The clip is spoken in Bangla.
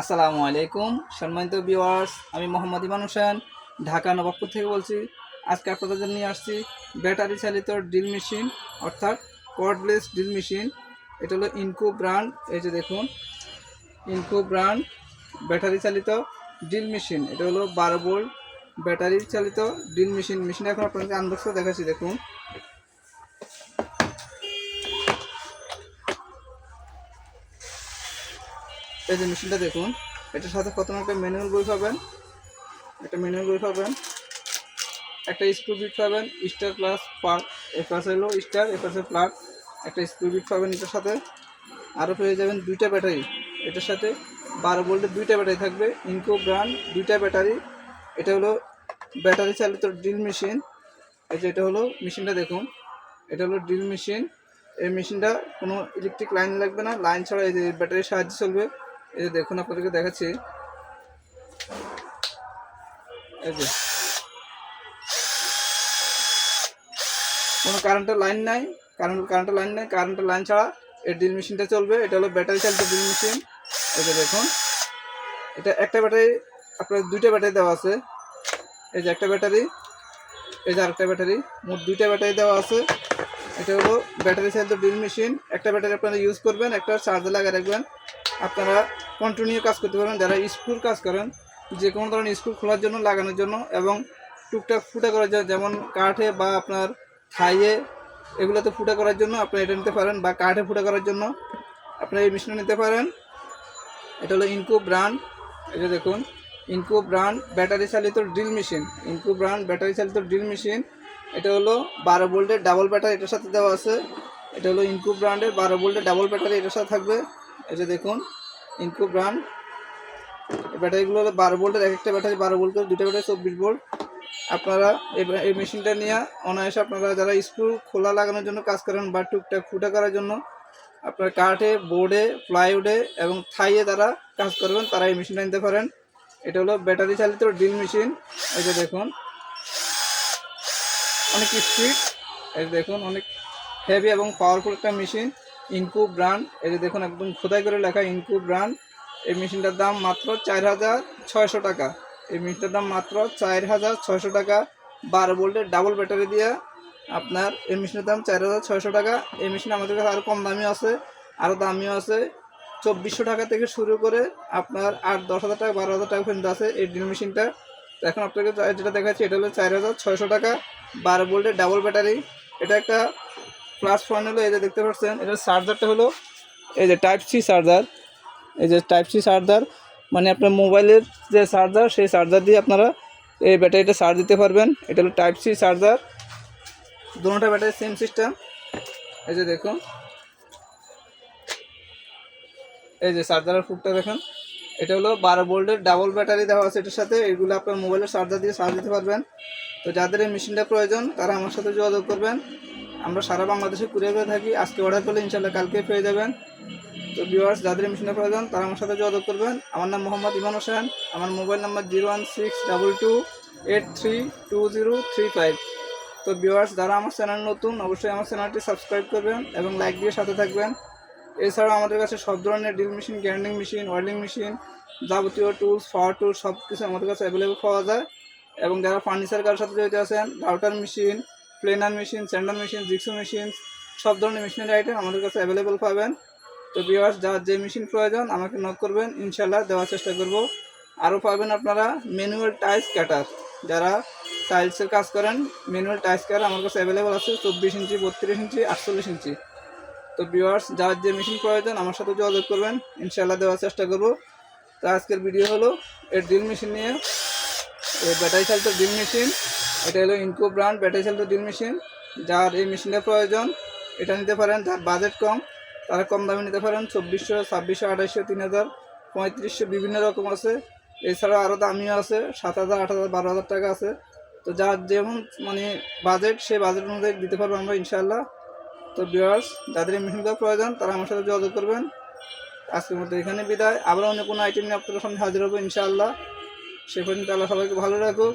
আসসালামু আলাইকুম, সম্মানিত ভিউয়ার্স আমি মোহাম্মদ ইমান হোসেন, ঢাকা নবাবপুর থেকে বলছি, আজকে আপনাদের জন্য নিয়ে আসছি ব্যাটারি চালিত ড্রিল মেশিন অর্থাৎ কর্ডলেস ড্রিল মেশিন এটা হলো ইনকো ব্র্যান্ড এই যে দেখুন ইনকো ব্র্যান্ড ব্যাটারি চালিত ড্রিল মেশিন এটা হলো বারো বোল্ট ব্যাটারি চালিত ড্রিল মেশিন মেশিন এখন আপনাকে আনবক্স দেখাচ্ছি, দেখুন। এই যে মেশিনটা দেখুন, এটার সাথে প্রথমে একটা ম্যানুয়াল বই পাবেন, একটা ম্যানুয়াল বই পাবেন, একটা স্ক্রু বিট পাবেন, স্টার প্লাস পার্কের পাশে হলো স্টার এর পাশে প্লাগ, একটা স্ক্রু বিট পাবেন এটার সাথে। আরও পেয়ে যাবেন দুইটা ব্যাটারি, এটার সাথে বারো ভোল্টের দুইটা ব্যাটারি থাকবে, ইনকো ব্র্যান্ড দুইটা ব্যাটারি, এটা হলো ব্যাটারি চালিত ড্রিল মেশিন, এই যে এটা হলো মেশিনটা দেখুন, এটা হলো ড্রিল মেশিন, এই মেশিনটা কোনো ইলেকট্রিক লাইন লাগবে না, লাইন ছাড়া এই যে ব্যাটারির সাহায্যে চলবে। এই যে দেখুন, আপনাদেরকে দেখাচ্ছি। এই যে। কোনো কারেন্টের লাইন নাই কারেন্ট কারেন্টের লাইন নেই কারেন্টের লাইন ছাড়া এই ড্রিল মেশিনটা চলবে। এটা হলো ব্যাটারি চালিত ড্রিল মেশিন এই যে দেখুন। এটা একটা ব্যাটারি আপনার দুইটা ব্যাটারি দেওয়া আছে। এই যে একটা ব্যাটারি এই যে আরেকটা ব্যাটারি মোট দুইটা ব্যাটারি দেওয়া আছে। এটা হলো ব্যাটারি চালিত ড্রিল মেশিন একটা ব্যাটারি আপনারা ইউজ করবেন, একটা চার্জে লাগিয়ে রাখবেন। আপনারা কন্টিনিউ কাজ করতে পারবেন। যারা স্কুল কাজ করেন, যে কোনো ধরনের স্কুল খোলার জন্য, লাগানোর জন্য এবং টুকটাক ফুটা করার জন্য, যেমন কাঠে বা আপনার থাইয়ে এগুলোতে ফুটা করার জন্য আপনি এটা নিতে পারেন বা কাঠে ফুটা করার জন্য আপনারা এই মেশিনটা নিতে পারেন। এটা হলো ইনকো ব্র্যান্ড এটা দেখুন ইনকো ব্র্যান্ড ব্যাটারি চালিত drill machine Ingco brand battery চালিত ড্রিল মেশিন এটা হলো বারো ভোল্টের ডাবল ব্যাটারি এটার সাথে দেওয়া আছে। এটা হলো ইনকো ব্র্যান্ডের বারো ভোল্টের ডাবল ব্যাটারি এটার সাথে থাকবে। যে দেখুন ইনকো ব্র্যান্ড ব্যাটারিগুলো হলো বারো ভোল্টের, এক একটা ব্যাটারি বারো ভোল্ট করে দুটো ব্যাটারি চব্বিশ ভোল্ট। আপনারা এই মেশিনটা নিয়ে অনায়াসে আপনারা যারা স্ক্রু খোলা লাগানোর জন্য কাজ করেন বা টুকটাক ফুটা করার জন্য, আপনার কাঠে বোর্ডে প্লাইউডে এবং থাইয়ে তারা কাজ করবেন, তারা এই মেশিনটা নিতে পারেন। এটা হলো ব্যাটারি চালিত ড্রিল মেশিন এই যে দেখুন। অনেক স্পিড এই দেখুন, অনেক হেভি এবং পাওয়ারফুল একটা মেশিন ইনকু ব্র্যান্ড এই যে দেখুন একদম খোদাই করে লেখা ইনকু ব্র্যান্ড এই মেশিনটার দাম মাত্র চার হাজার ছয়শো টাকা। এই মেশিনটার দাম মাত্র চার হাজার ছয়শো টাকা। বারো ভোল্টের ডাবল ব্যাটারি দিয়ে আপনার এই মেশিনের দাম চার হাজার ছয়শো টাকা। এই মেশিন আমাদের কাছে আরও কম দামিও আছে আরও দামিও আছে। চব্বিশশো টাকা থেকে শুরু করে আপনার আট, দশ হাজার টাকা, বারো হাজার টাকা পর্যন্ত আছে এই ড্রিল মেশিনটা। এখন আপনাকে যেটা দেখাচ্ছি, এটা হলো চার হাজার ছয়শো টাকা, বারো ভোল্টের ডাবল ব্যাটারি এটা একটা প্লাস পয়েন্ট হলো এই যে দেখতে পাচ্ছেন এটার চার্জারটা হলো এই যে টাইপ সি চার্জার এই যে টাইপ সি চার্জার মানে আপনার মোবাইলের যে চার্জার সেই চার্জার দিয়ে আপনারা এই ব্যাটারিটা চার্জ দিতে পারবেন। এটা হলো টাইপ সি চার্জার দুটোটা ব্যাটারি সেম সিস্টেম এই যে দেখুন। এই যে চার্জারের ফুটটা দেখুন। এটা হলো বারো ভোল্টের ডাবল ব্যাটারি দেওয়া আছে এটার সাথে। এগুলো আপনার মোবাইলের চার্জার দিয়ে চার্জ দিতে পারবেন। তো যাদের এই মেশিনটা প্রয়োজন, তারা আমার সাথে যোগাযোগ করবেন। আমরা সারা বাংলাদেশে কুরিয়ার করে থাকি। আজকে অর্ডার করলে ইনশাল্লাহ কালকে পেয়ে যাবেন। তো ভিউয়ার্স যাদের মেশিনের প্রয়োজন, তারা আমার সাথে যোগাযোগ করবেন। আমার নাম মোহাম্মদ ইমান হোসেন। আমার mobile number zero one six double two eight three two zero three five. তো ভিউয়ার্স যারা আমার চ্যানেল নতুন, অবশ্যই আমার চ্যানেলটি সাবস্ক্রাইব করবেন এবং লাইক দিয়ে সাথে থাকবেন। এছাড়াও আমাদের কাছে সব ধরনের drill machine grinding machine welding machine যাবতীয় টুলস পাওয়ার টুলস সব কিছু আমাদের কাছে অ্যাভেলেবল পাওয়া যায়। এবং যারা ফার্নিচার কারোর সাথে জড়িত আছেন router machine planer machine sander machine, jigsaw machine, সব ধরনের মেশিনের আইটেম আমাদের কাছে অ্যাভেলেবল পাবেন। তো ভিউয়ার্স যার যে মেশিন প্রয়োজন, আমাকে নক করবেন ইনশাল্লাহ দেওয়ার চেষ্টা করব। আরও পাবেন আপনারা ম্যানুয়াল টাইলস কাটার যারা টাইলসের কাজ করেন ম্যানুয়াল টাইলস কাটার আমার কাছে অ্যাভেলেবল আছে চব্বিশ ইঞ্চি, বত্রিশ ইঞ্চি, আটচল্লিশ ইঞ্চি। তো ভিউয়ার্স যার যে মেশিন প্রয়োজন, আমার সাথে যোগাযোগ করবেন ইনশাল্লাহ দেওয়ার চেষ্টা করব। তো আজকের ভিডিও হলো এর ড্রিল মেশিন নিয়ে। এই ব্যাটারি চালিত ড্রিল মেশিন এটা হলো ইনকো ব্র্যান্ড ব্যাটারি চালিত ড্রিল মেশিন যার এই মেশিনটা প্রয়োজন, এটা নিতে পারেন যার বাজেট কম, তারা কম দামে নিতে পারেন। চব্বিশশো, ছাব্বিশশো, আঠাইশশো তিন হাজার পঁয়ত্রিশশো, বিভিন্ন রকম আছে। এছাড়া আরও দামিও আছে সাত হাজার আট হাজার বারো হাজার টাকা আছে। তো যার যেমন মানে বাজেট সেই বাজেট অনুযায়ী দিতে পারব আমরা ইনশাল্লাহ তো ভিউয়ার্স যাদের এই মেশিনগুলো প্রয়োজন, তারা আমার সাথে যোগাযোগ করবেন। আজকের মতো এখানে বিদায়। আবার অন্য কোনো আইটেম নিয়ে আপনাদের সামনে হাজির হব ইনশাআল্লাহ। সে পর্যন্ত আল্লাহ সবাইকে ভালো রাখুক।